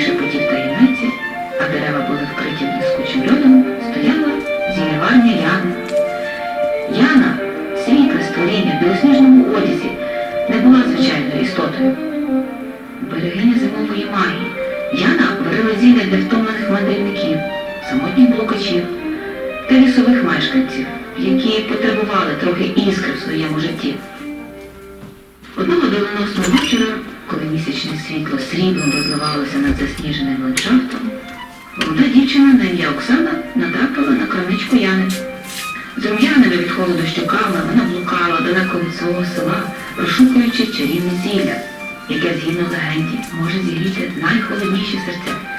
шепотів таємниці, а дерева були вкриті блискучим льодом, стояла зімівання Яна. Яна, світле створіння в білосніжному одязі, не була звичайною істотою. Берегиня зимової магії. Яна варила зілля для втомлених мандрівників, самотніх блукачів та лісових мешканців, які потребували трохи іскри в своєму житті. Одного доленосного вечора коли місячне світло сріблом розливалося над засніженим ландшафтом, молода дівчина на ім'я Оксана натрапила на крамничку Яни. З рум'яними від холоду щоками вона блукала далеко від свого села, розшукуючи чарівне зілля, яке, згідно легенді, може зігріти найхолодніші серця.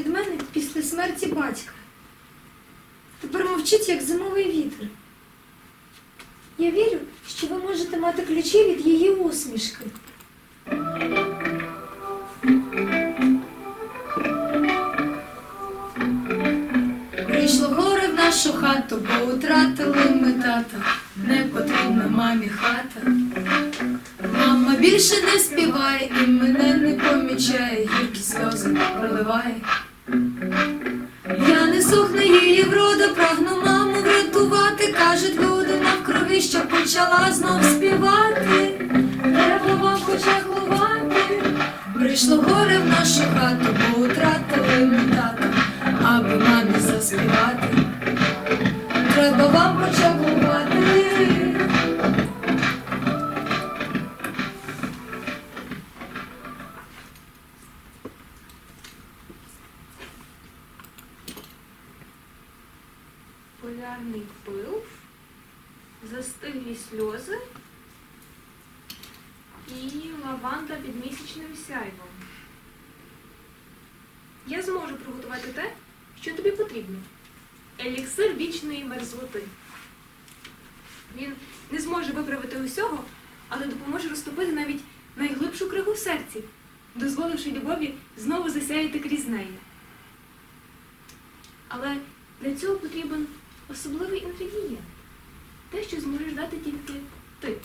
Від мене після смерті батька. Тепер мовчить, як зимовий вітер. Я вірю, що ви можете мати ключі від її усмішки. Прийшло горе в нашу хату, бо утратили ми тата, не потрібна мамі хата. Мама більше не співає і мене не помічає, гіркі сльози проливає. Кажуть люди навкруги, що почала знов співати. Треба вам почахлувати. Прийшло горе в нашу хату, Зможу приготувати те, що тобі потрібно. Еліксир вічної мерзлоти. Він не зможе виправити усього, але допоможе розтопити навіть найглибшу кригу в серці, дозволивши любові знову засяяти крізь неї. Але для цього потрібен особливий інгредієнт. Те, що зможеш дати тільки ти.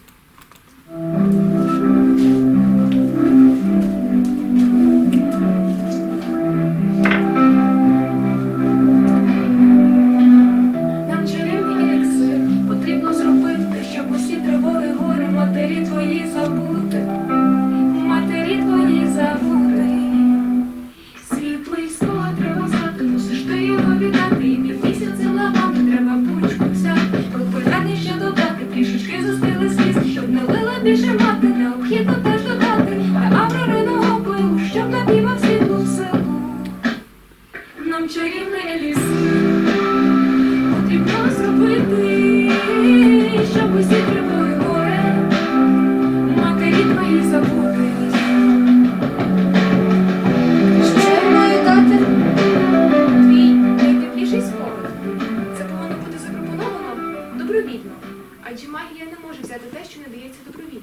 Адже магія не може взяти те, що не дається добровільно.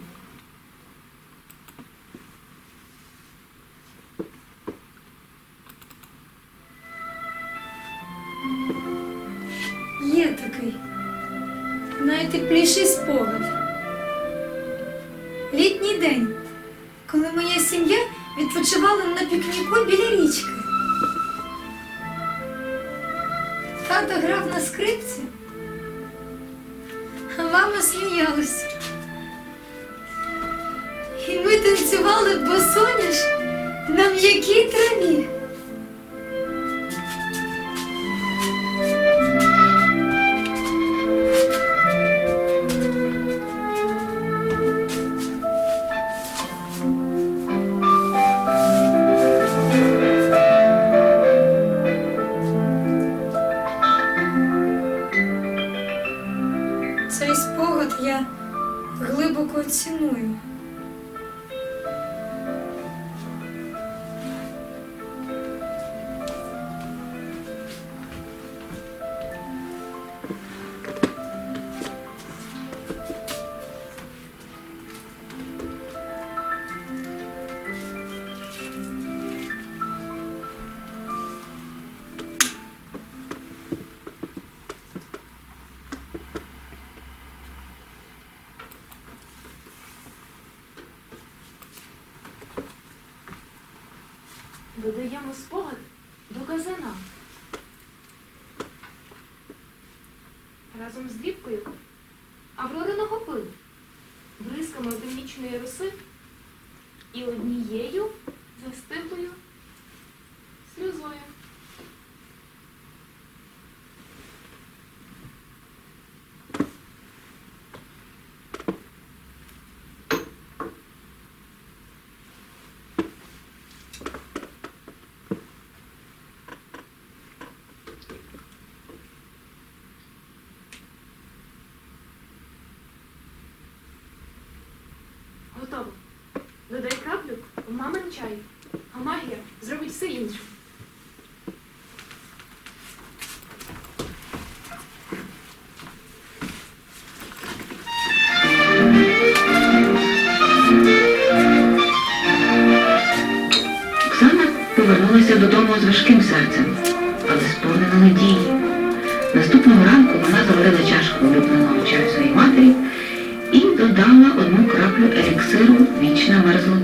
Разом з дрібкою Додай краплю в мамин чай, а магія зробить все інше. embargo,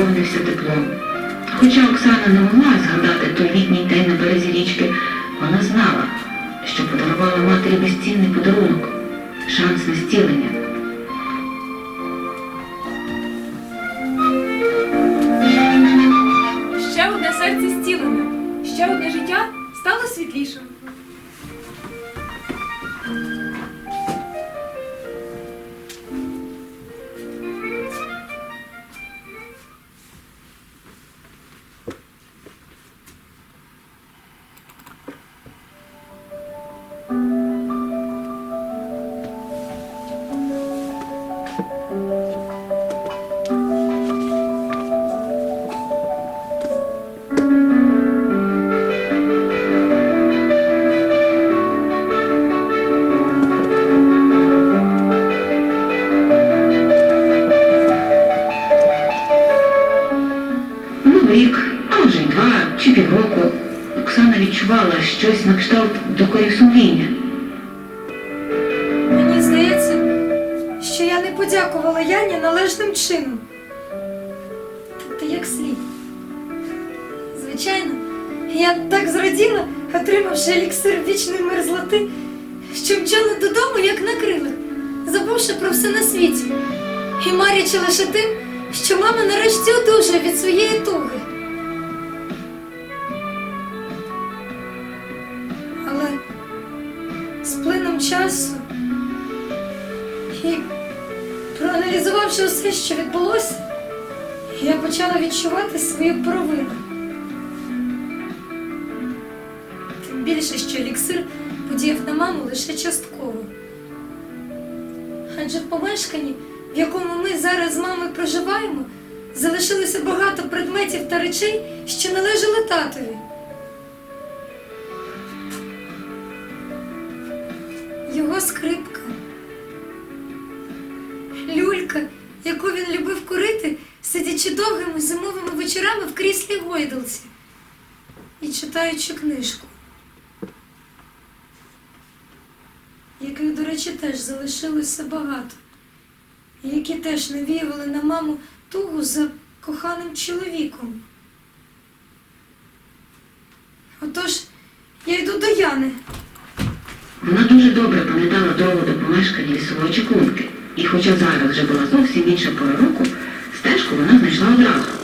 знову теплом. Хоча Оксана не могла згадати той літній день на березі річки, вона знала, що подарувала матері безцінний подарунок шанс на зцілення. Ще одне серце зцілене, ще одне життя стало світлішим. Ну, вічної мерзлоти, що мчала додому, як на крилах, забувши про все на світі. І марячи лише тим, що мама нарешті одужає від своєї туги. Але з плином часу і проаналізувавши все, що відбулося, я почала відчувати свою провину. Більше, що еліксир подіяв на маму лише частково. Адже в помешканні, в якому ми зараз з мамою проживаємо, залишилося багато предметів та речей, що належали татові. Його скрипка, люлька, яку він любив курити, сидячи довгими зимовими вечорами в кріслі гойдалці і читаючи книжку, яких, до речі, теж залишилося багато, які теж навіювали на маму тугу за коханим чоловіком. Отож, я йду до Яни. Вона дуже добре пам'ятала дорогу до помешкання лісової чаклунки, і хоча зараз вже була зовсім інша пора року, стежку вона знайшла одразу.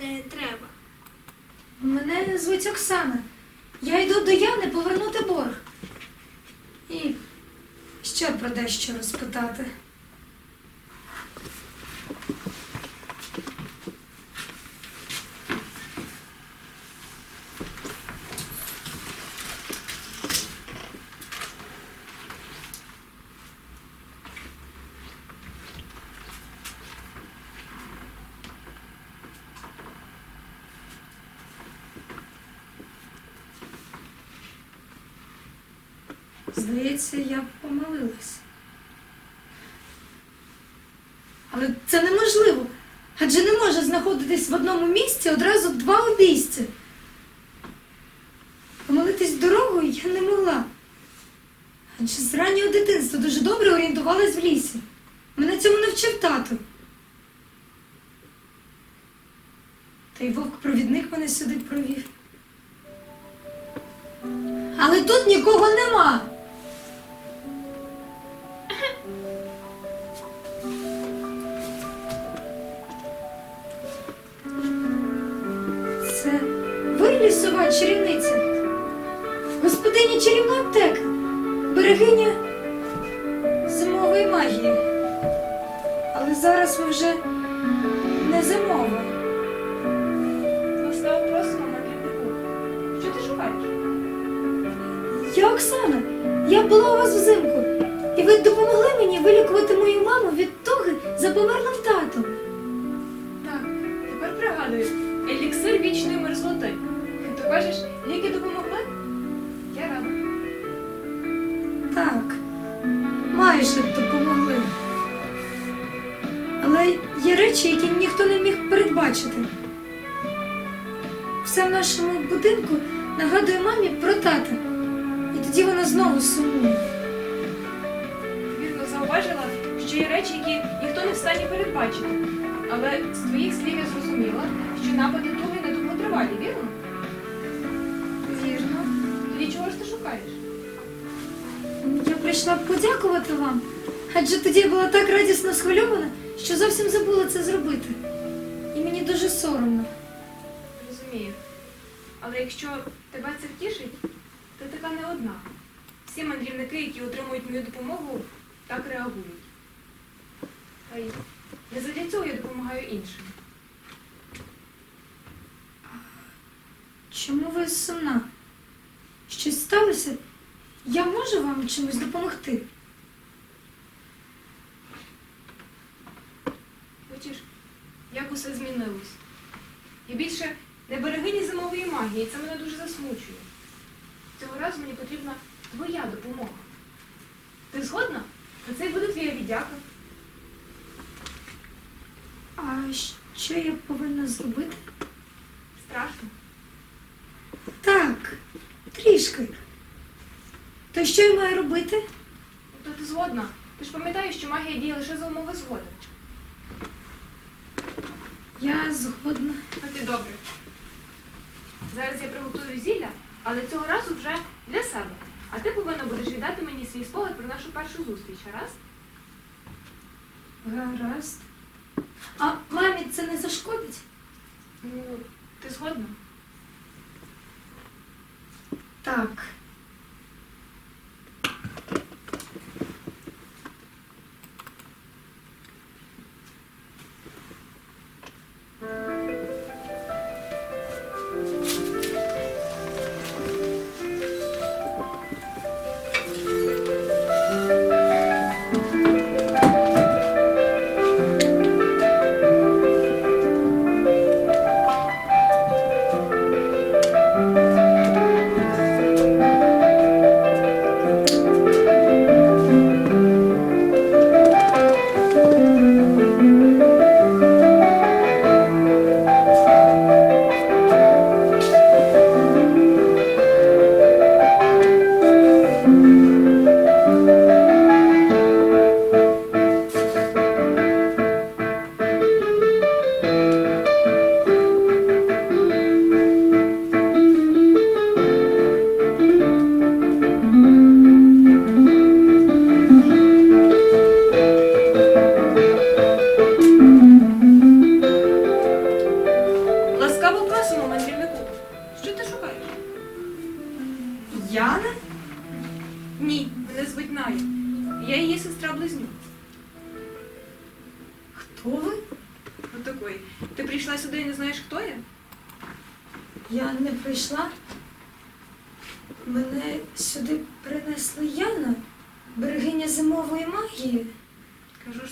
Неї треба? Мене звуть Оксана. Я йду до Яни повернути борг. І ще про дещо розпитати. Здається, я помилилась. Але це неможливо. Адже не може знаходитись в одному місці одразу два обійстя. Помилитись дорогою я не могла. Адже з раннього дитинства дуже добре орієнтувалась в лісі. Мене цьому навчив тато. Та й вовк-провідник мене сюди провів. Але тут нікого нема. Ви чарівниця? Господиня чарівної аптеки, берегиня зимової магії. Але зараз ви вже не зимова. Ласкаво просимо на квітнику. Що ти шукаєш? Я Оксана. Я була у вас взимку. І ви допомогли мені вилікувати мою маму від туги за померлим татом. Так, тепер пригадую. Еліксир вічної мерзлоти. Кажеш, ліки допомогли? Я рада. Так, майже допомогли. Але є речі, які ніхто не міг передбачити. Все в нашому будинку нагадує мамі про тата. І тоді вона знову сумує. Вірно зауважила, що є речі, які ніхто не в стані передбачити. Але з твоїх слів я зрозуміла, що напади туги не довготривалі? Вірно. Шукаєш? Я прийшла подякувати вам, адже тоді я була так радісно схвильована, що зовсім забула це зробити. І мені дуже соромно. Розумію. Але якщо тебе це втішить, ти така не одна. Всі мандрівники, які отримують мою допомогу, так реагують. Та й не задля цього я допомагаю іншим. Чому ви сумна? Щось сталося? Я можу вам чимось допомогти? Бачиш, як усе змінилось. І більше не берегині зимової магії, це мене дуже засмучує. Цього разу мені потрібна твоя допомога. Ти згодна? А це й буде твоя віддяка. А що я повинна зробити? Страшно. Трішки. То що я маю робити? То ти згодна. Ти ж пам'ятаєш, що магія діє лише за умови згоди. Я згодна. А ти добре. Зараз я приготую зілля, але цього разу вже для себе. А ти повинна будеш віддати мені свій спогад про нашу першу зустріч, гаразд? Гаразд. А мамі це не зашкодить? Ну, ти згодна? Так.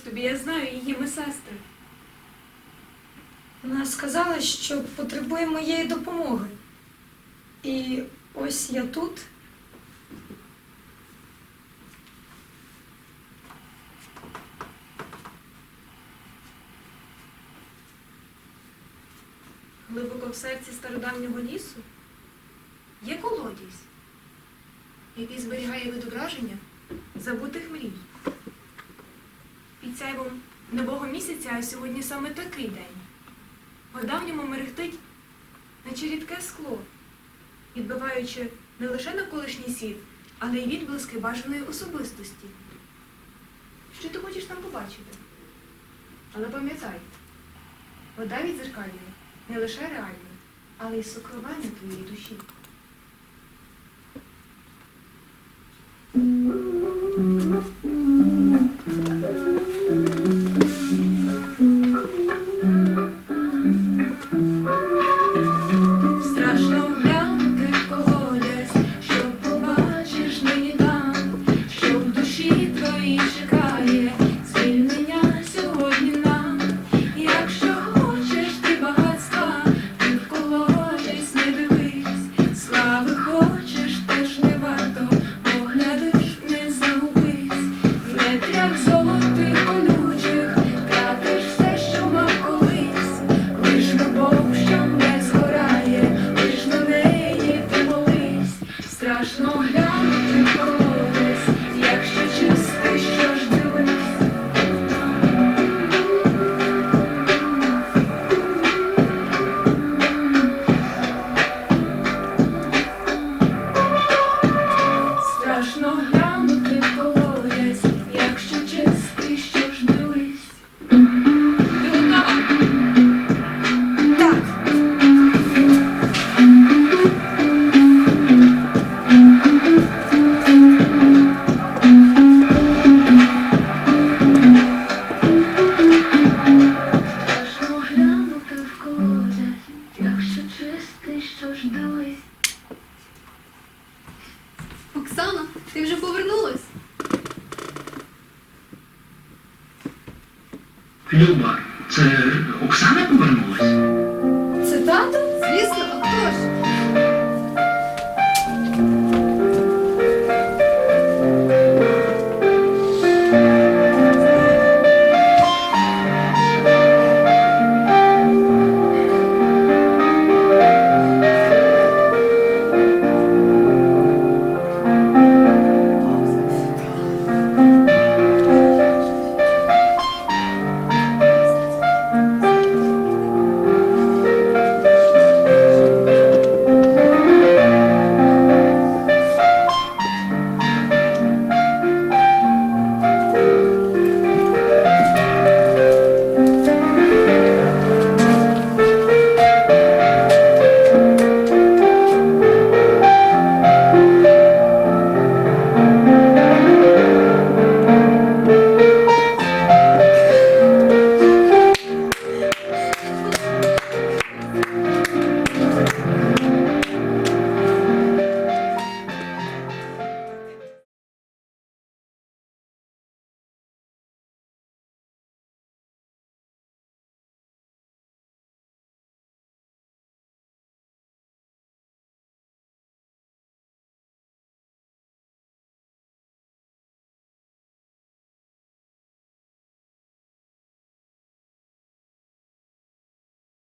тобі, я знаю її, ми сестри. Вона сказала, що потребує моєї допомоги. І ось я тут. Глибоко в серці стародавнього лісу є колодязь, який зберігає відображення забутих мрій сяйвом нового місяця, а сьогодні саме такий день. По-давньому мерехтить, наче рідке скло, відбиваючи не лише на колишній світ, але й відблиски бажаної особистості. Що ти хочеш там побачити? Але пам'ятай, вода відзеркалює не лише реальна, але й сокровенну твоєї душі.